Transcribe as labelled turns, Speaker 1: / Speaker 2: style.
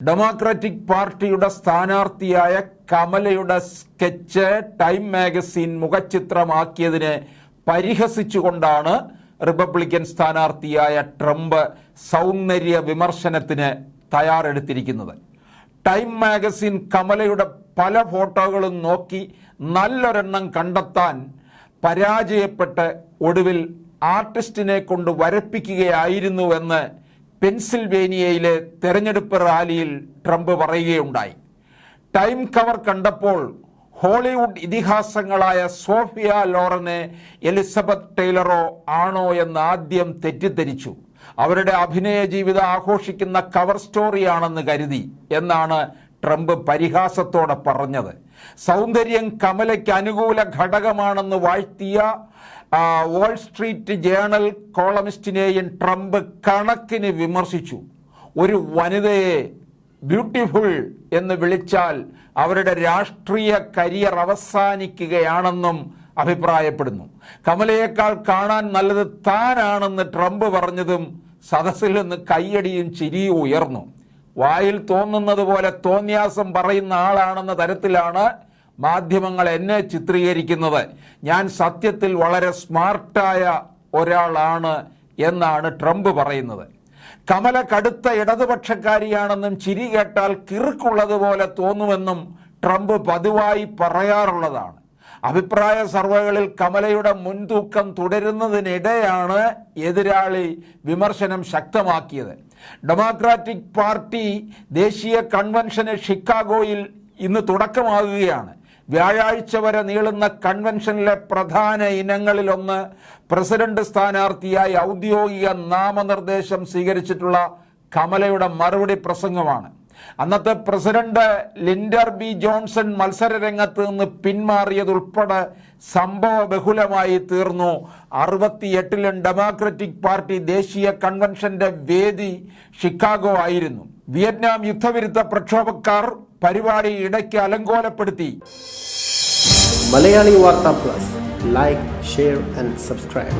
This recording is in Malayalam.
Speaker 1: ഡെമോക്രാറ്റിക് പാർട്ടിയുടെ സ്ഥാനാർത്ഥിയായ കമലയുടെ സ്കെച്ച് ടൈം മാഗസിൻ മുഖചിത്രമാക്കിയതിനെ പരിഹസിച്ചുകൊണ്ടാണ് റിപ്പബ്ലിക്കൻ സ്ഥാനാർത്ഥിയായ ട്രംപ് സൗന്ദര്യ വിമർശനത്തിന് തയ്യാറെടുത്തിരിക്കുന്നത്. ടൈം മാഗസിൻ കമലയുടെ പല ഫോട്ടോകളും നോക്കി നല്ലൊരെണ്ണം കണ്ടെത്താൻ പരാജയപ്പെട്ട് ഒടുവിൽ ആർട്ടിസ്റ്റിനെ കൊണ്ട് വരപ്പിക്കുകയായിരുന്നുവെന്ന് പെൻസിൽവേനിയയിലെ തെരഞ്ഞെടുപ്പ് റാലിയിൽ ട്രംപ് പറയുകയുണ്ടായി. ടൈം കവർ കണ്ടപ്പോൾ ഹോളിവുഡ് ഇതിഹാസങ്ങളായ സോഫിയ ലോറനെ എലിസബത്ത് ടൈലറോ ആണോ എന്ന് ആദ്യം തെറ്റിദ്ധരിച്ചു. അവരുടെ അഭിനയ ജീവിതം ആഘോഷിക്കുന്ന കവർ സ്റ്റോറിയാണെന്ന് കരുതി എന്നാണ് ട്രംപ് പരിഹാസത്തോടെ പറഞ്ഞത്. സൗന്ദര്യം കമലയ്ക്ക് അനുകൂല ഘടകമാണെന്ന് വാഴ്ത്തിയ വോൾ സ്ട്രീറ്റ് ജേണൽ കോളമിസ്റ്റിനെയും ട്രംപ് കണക്കിന് വിമർശിച്ചു. ഒരു വനിതയെ ബ്യൂട്ടിഫുൾ എന്ന് വിളിച്ചാൽ അവരുടെ രാഷ്ട്രീയ കരിയർ അവസാനിക്കുകയാണെന്നും അഭിപ്രായപ്പെടുന്നു. കമലയേക്കാൾ കാണാൻ നല്ലത് താനാണെന്ന് ട്രംപ് പറഞ്ഞതും സദസ്സിൽ നിന്ന് കയ്യടിയും ചിരിയും ഉയർന്നു. വായിൽ തോന്നുന്നത് പോലെ തോന്നിയാസം പറയുന്ന ആളാണെന്ന തരത്തിലാണ് മാധ്യമങ്ങൾ എന്നെ ചിത്രീകരിക്കുന്നത്. ഞാൻ സത്യത്തിൽ വളരെ സ്മാർട്ടായ ഒരാളാണ് എന്നാണ് ട്രംപ് പറയുന്നത്. കമല കടുത്ത ഇടതുപക്ഷക്കാരിയാണെന്നും ചിരി കേട്ടാൽ കിറുക്കുള്ളതുപോലെ തോന്നുമെന്നും ട്രംപ് പതിവായി പറയാറുള്ളതാണ്. അഭിപ്രായ സർവേകളിൽ കമലയുടെ മുൻതൂക്കം തുടരുന്നതിനിടെയാണ് എതിരാളി വിമർശനം ശക്തമാക്കിയത്. ഡെമോക്രാറ്റിക് പാർട്ടി ദേശീയ കൺവെൻഷന് ഷിക്കാഗോയിൽ ഇന്ന് തുടക്കമാകുകയാണ്. വ്യാഴാഴ്ച വരെ നീളുന്ന കൺവെൻഷനിലെ പ്രധാന ഇനങ്ങളിലൊന്ന് പ്രസിഡന്റ് സ്ഥാനാർത്ഥിയായി ഔദ്യോഗിക നാമനിർദ്ദേശം സ്വീകരിച്ചിട്ടുള്ള കമലയുടെ മറുപടി പ്രസംഗമാണ്. അന്നത്തെ പ്രസിഡന്റ് ലിൻഡർ ബി ജോൺസൺ മത്സര രംഗത്ത് നിന്ന് പിന്മാറിയതുൾപ്പെടെ സംഭവ ബഹുലമായി തീർന്നു. അറുപത്തിയെട്ടിലും ഡെമോക്രറ്റിക് പാർട്ടി ദേശീയ കൺവെൻഷന്റെ വേദി ഷിക്കാഗോ ആയിരുന്നു. വിയറ്റ്നാം യുദ്ധവിരുദ്ധ പ്രക്ഷോഭക്കാർ പരിപാടി ഇടയ്ക്ക് അലങ്കോലപ്പെടുത്തി.
Speaker 2: മലയാളി വാർത്താ plus. Like share and subscribe